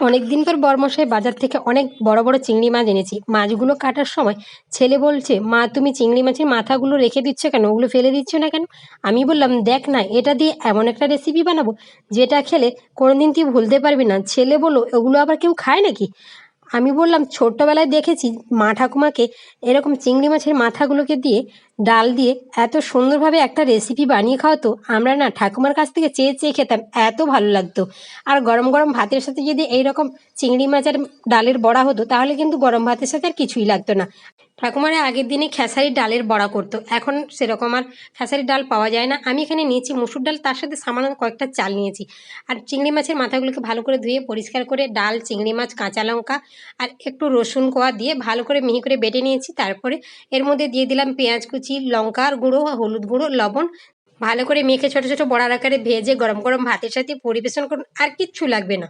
অনেক দিন পর বরমশাই বাজার থেকে অনেক বড় বড় চিংড়ি মাছ এনেছি। মাছগুলো কাটার সময় ছেলে বলছে, মা, তুমি চিংড়ি মাছের মাথাগুলো রেখে দিচ্ছ কেন? ওগুলো ফেলে দিচ্ছ না কেন? আমি বললাম, দেখ না, এটা দিয়ে এমন একটা রেসিপি বানাবো, যেটা খেলে কোনোদিন তুই ভুলতে পারবি না। ছেলে বলো ওগুলো আবার কেউ খায় নাকি? আমি বললাম, ছোট্টবেলায় দেখেছি মা ঠাকুমাকে এরকম চিংড়ি মাছের মাথাগুলোকে দিয়ে ডাল দিয়ে এত সুন্দরভাবে একটা রেসিপি বানিয়ে খাওয়াতো। আমরা না ঠাকুমার কাছ থেকে চেয়ে চেয়ে খেতাম, এত ভালো লাগতো। আর গরম গরম ভাতের সাথে যদি এইরকম চিংড়ি মাছের ডালের বড়া হতো, তাহলে কিন্তু গরম ভাতের সাথে আর কিছুই লাগতো না। ঠাকুমারা আগের দিনে খেসারি ডালের বড়া করতো। এখন সেরকম আর খেসারির ডাল পাওয়া যায় না। আমি এখানে নিয়েছি মুসুর ডাল, তার সাথে সামান্য কয়েকটা চাল নিয়েছি। আর চিংড়ি মাছের মাথাগুলোকে ভালো করে ধুয়ে পরিষ্কার করে ডাল, চিংড়ি মাছ, কাঁচা লঙ্কা আর একটু রসুন কোয়া দিয়ে ভালো করে মিহি করে বেটে নিয়েছি। তারপরে এর মধ্যে দিয়ে দিলাম পেঁয়াজ কুচি লঙ্কার গুঁড়ো হলুদ গুঁড়ো, লবণ। ভালো করে মেখে ছোটো ছোটো বড়ার আকারে ভেজে গরম গরম ভাতের সাথে পরিবেশন করুন। আর কিচ্ছু লাগবে না।